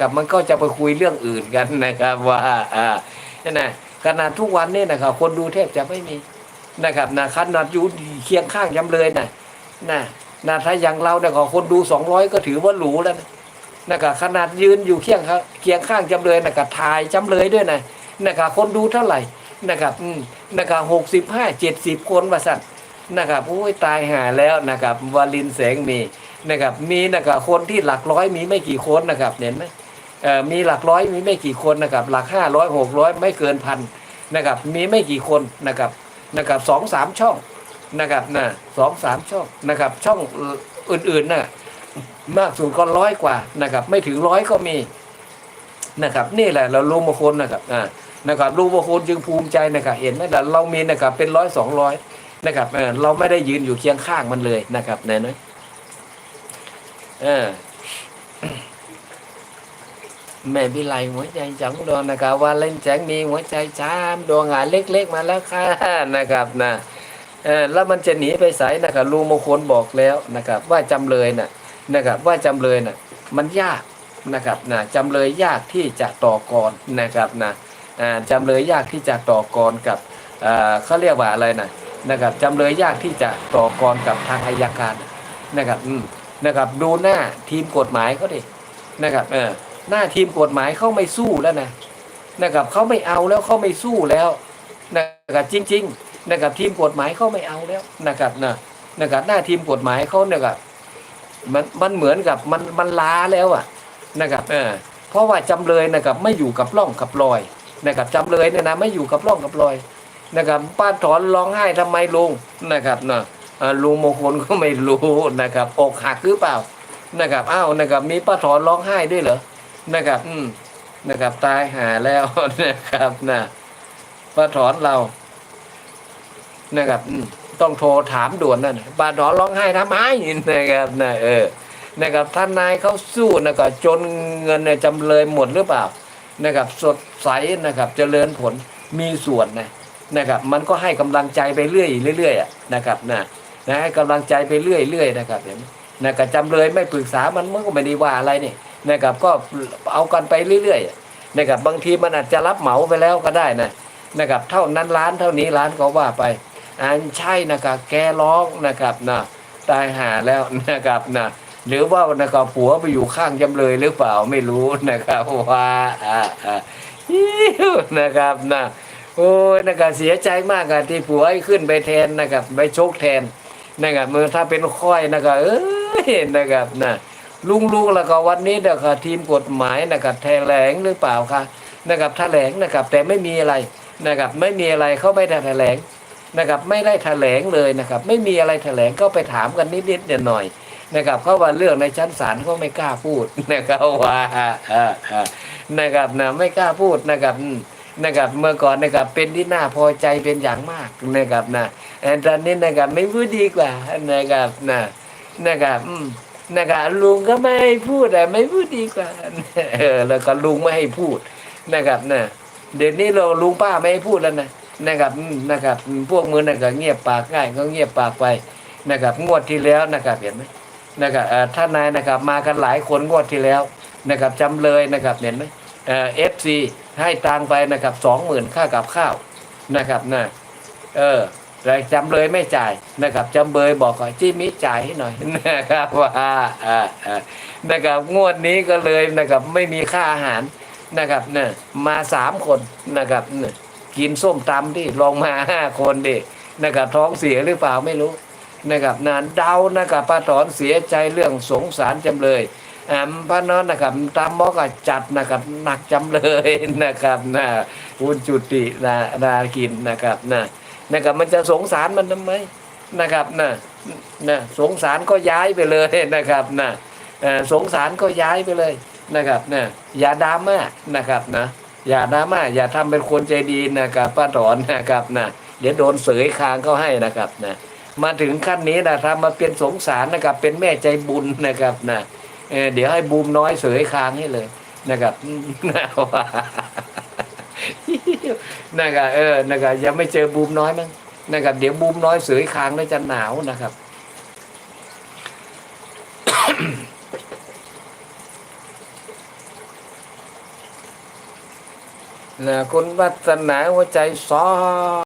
กับมันก็จะไปคุยเรื่องอื่นกันนะครับ ว่าอ่านั่นนะขนาดทุกวันนี่นะครับ คนดูแทบจะไม่มีนะครับนะขนาดอยู่เคียงข้างจำเลยนะนะนะถ้าอย่างเราเนี่ยก็คนดูสองร้อยก็ถือว่าหรูแล้วนะนะครับขนาดยืนอยู่เคียงข้างเคียงข้างจำเลยนะครับถ่ายจำเลยด้วยนะนะครับคนดูเท่าไหร่นะครับอืมนะครับหกสิบห้าเจ็ดสิบคนว่าสั่นนะครับโอ้ยตายหาแล้วนะครับวาลินแสงมีนะครับมีนะครับคนที่หลักร้อยมีไม่กี่คนนะครับเห็นไหม มีหลักร้อยมีไม่กี่คนนะครับหลักห้าร้อยหกร้อยไม่เกินพันนะครับมีไม่กี่คนนะครับนะครับสองสามช่องนะครับนะสองสามช่องนะครับช่องอื่นๆน่ะมากสุดก็ร้อยกว่านะครับไม่ถึงร้อยก็มีนะครับนี่แหละเรารู้มาคนนะครับอ่านะครับรู้มาคนจึงภูมิใจนะครับเห็นไหมล่ะเรามีนะครับเป็นร้อยสองร้อยนะครับเออเราไม่ได้ยืนอยู่เคียงข้างมันเลยนะครับเนี่ยนะเออ แม่พิไลหัวใจจังดวงนะครับ ว่าเล่นแจงมีหัวใจชามดวงหาเล็กๆมาแล้วค่ะนะครับนะเออแล้วมันจะหนีไปไสนนะครับลุงมงคลบอกแล้วนะครับ ว่าจำเลยน่ะนะครับ ว่าจำเลยน่ะมันยากนะครับนะจำเลยยากที่จะต่อกรนะครับนะอ่าจำเลยยากที่จะต่อกรกับอ่าเขาเรียกว่าอะไรนะนะครับจำเลยยากที่จะต่อกรกับทางอายการนะครับอืมนะครับดูหน้าทีมกฎหมายเขาดินะครับเออ หน้าทีมกฎหมายเขาไม่สู้แล้วนะนะครับเขาไม่เอาแล้วเขาไม่สู้แล้วนะครับจริง ๆ นะครับทีมกฎหมายเขาไม่เอาแล้วนะครับนะนะครับหน้าทีมกฎหมายเขาเนี่ยครับมันมันเหมือนกับมันมันล้าแล้วอะนะครับเออเพราะว่าจำเลยนะครับไม่อยู่กับร่องกับรอยนะครับจำเลยเนี่ยนะไม่อยู่กับร่องกับรอยนะครับป้าถอนร้องไห้ทำไมลุงนะครับนะอ่าลุงมงคลก็ไม่รู้นะครับอกหักหรือเปล่านะครับอ้าวนะครับมีป้าถอนร้องไห้ด้วยเหรอ นะครับ อืมนะครับ ตายหาแล้วนะครับนะป้าถอนเรา นะครับ อืมต้องโทรถามด่วนนั่นป้าถอนร้องไห้ทำไมนะครับนะเออ นะครับท่านนายเขาสู้นะครับจนเงินเนี่ยจำเลยหมดหรือเปล่า นะครับ สดใสนะครับ เจริญผลมีส่วนนะนะครับ มันก็ให้กำลังใจไปเรื่อยเรื่อยๆอะนะครับนะนะให้กำลังใจไปเรื่อยเรื่อยๆนะครับเห็นไหมนะครับจำเลยไม่ปรึกษามันมันก็ไม่ได้ว่าอะไรนี่ นะครับก็เอากันไปเรื่อยๆนะครับบางทีมันอาจจะรับเหมาไปแล้วก็ได้นะนะครับเท่านั้นร้านเท่านี้ร้านก็ว่าไปอันใช่นะครับแกร้องนะครับนะตายหาแล้วนะครับนะหรือว่านะครับผัวไปอยู่ข้างจำเลยหรือเปล่าไม่รู้นะครับว่าอ่าอ่านะครับนะโอ้ยนะครับเสียใจมากอะที่ผัวขึ้นไปแทนนะครับไปชกแทนนะครับเมื่อถ้าเป็นค่อยนะครับเอ้ยนะครับนะ ลุงลุงแล้วก็วันนี้นะครับทีมกฎหมายนะครับแถลงหรือเปล่าคะนะครับแถลงนะครับแต่ไม่มีอะไรนะครับไม่มีอะไรเขาไม่ได้แถลงนะครับไม่ได้แถลงเลยนะครับ ไม่มีอะไรแถลงก็ไปถามกันนิดๆหน่อยนะครับเขาว่าเรื่องในชั้นศาลเขาไม่กล้าพูดนะครับว่านะครับนะไม่กล้าพูดนะครับนะครับเมื่อก่อนนะครับเป็นที่น่าพอใจเป็นอย่างมากนะครับนะแต่ตอนนี้นะครับไม่พูดดีกว่านะครับนะนะครับอืม นะครับลุงก็ไม่ให้พูดแต่ไม่พูดดีกว่าเออแล้วก็ลุงไม่ให้พูดนะครับนะเดี๋ยวนี้เราลุงป้าไม่ให้พูดแล้วนะนะครับนะครับ พวกมือนะครับเงียบปากง่ายก็เงียบปากไปนะครับ งวดที่แล้วนะครับเห็นไหมนะครับท่านนายนะครับ มากันหลายคนงวดที่แล้วนะครับจำเลยนะครับเห็นไหมเอ่อฟซีให้ตังไปนะครับสองหมื่นค่ากับข้าวนะครับนะเออ จำเลยไม่จ่ายนะครับจำเลยบอกว่าจี้มิจ่ายให้หน่อยนะครับว่าอ่านะครับงวดนี้ก็เลยนะครับไม่มีค่าอาหารนะครับเนี่ยมาสามคนนะครับเนี่ยกินส้มตำที่ลองมาห้าคนดินะครับท้องเสียหรือเปล่าไม่รู้นะครับนานเดานะครับป้าถอนเสียใจเรื่องสงสารจำเลยอ่าป้านอนนะครับตามบอกจัดนะครับหนักจำเลยนะครับนะคุณจุตินานากินนะครับนะ นะครับมันจะสงสารมันทำไมนะครับนะนะสงสารก็ย้ายไปเลยนะครับนะเอ่อสงสารก็ย้ายไปเลยนะครับนะอย่าดราม่านะครับนะอย่าดราม่าอย่าทำเป็นคนใจดีนะครับป้าถอนนะครับนะเดี๋ยวโดนเสยคางเขาให้นะครับนะมาถึงขั้นนี้นะทำมาเป็นสงสารนะครับเป็นแม่ใจบุญนะครับนะเอ่อเดี๋ยวให้บูมน้อยเสยคางให้เลยนะครับนะว่า นั่นก็เออนั่นก็ยังไม่เจอบูมน้อยมั้งนั่นก็เดี๋ยวบูมน้อยเสือค้างแล้วจะหนาวนะครับนะคุณวัฒนาหัวใจซอ